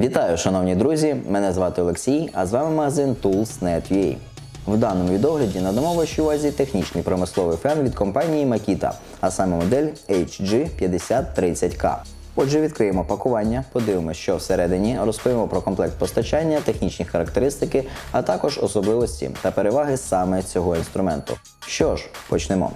Вітаю, шановні друзі! Мене звати Олексій, а з вами магазин Tools.net.ua. В даному відогляді надамо вашій увазі технічний промисловий фен від компанії Makita, а саме модель HG5030K. Отже, відкриємо пакування, подивимося, що всередині, розповімо про комплект постачання, технічні характеристики, а також особливості та переваги саме цього інструменту. Що ж, почнемо.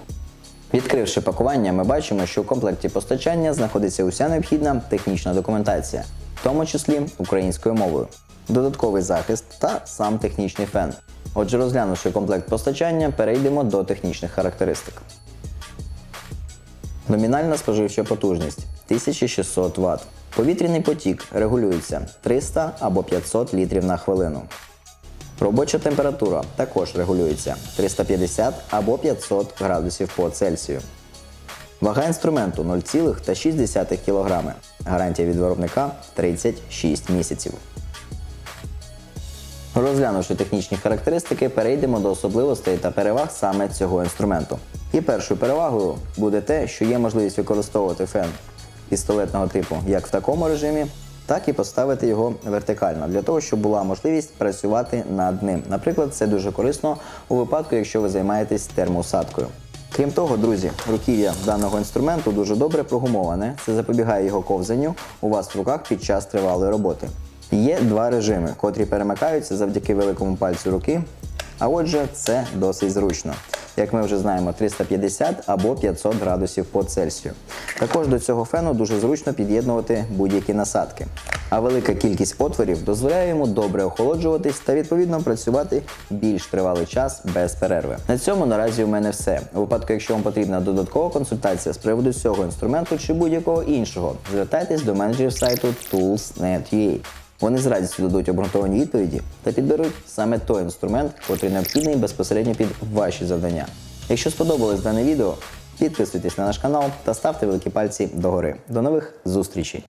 Відкривши пакування, ми бачимо, що у комплекті постачання знаходиться уся необхідна технічна документація, в тому числі українською мовою, додатковий захист та сам технічний фен. Отже, розглянувши комплект постачання, перейдемо до технічних характеристик. Номінальна споживча потужність 1600 Вт. Повітряний потік регулюється 300 або 500 літрів на хвилину. Робоча температура також регулюється 350 або 500 градусів по Цельсію. Вага інструменту 0,6 кг. Гарантія від виробника 36 місяців. Розглянувши технічні характеристики, перейдемо до особливостей та переваг саме цього інструменту. І першою перевагою буде те, що є можливість використовувати фен пістолетного типу як в такому режимі, так і поставити його вертикально, для того, щоб була можливість працювати над ним. Наприклад, це дуже корисно у випадку, якщо ви займаєтесь термоусадкою. Крім того, друзі, руків'я даного інструменту дуже добре прогумоване. Це запобігає його ковзанню у вас в руках під час тривалої роботи. Є два режими, котрі перемикаються завдяки великому пальцю руки. А отже, це досить зручно. Як ми вже знаємо, 350 або 500 градусів по Цельсію. Також до цього фену дуже зручно під'єднувати будь-які насадки. А велика кількість отворів дозволяє йому добре охолоджуватись та відповідно працювати більш тривалий час без перерви. На цьому наразі у мене все. У випадку, якщо вам потрібна додаткова консультація з приводу цього інструменту чи будь-якого іншого, звертайтесь до менеджерів сайту Tools.net.ua. Вони з радістю дадуть обґрунтовані відповіді та підберуть саме той інструмент, який необхідний безпосередньо під ваші завдання. Якщо сподобалось дане відео, підписуйтесь на наш канал та ставте великі пальці догори. До нових зустрічей!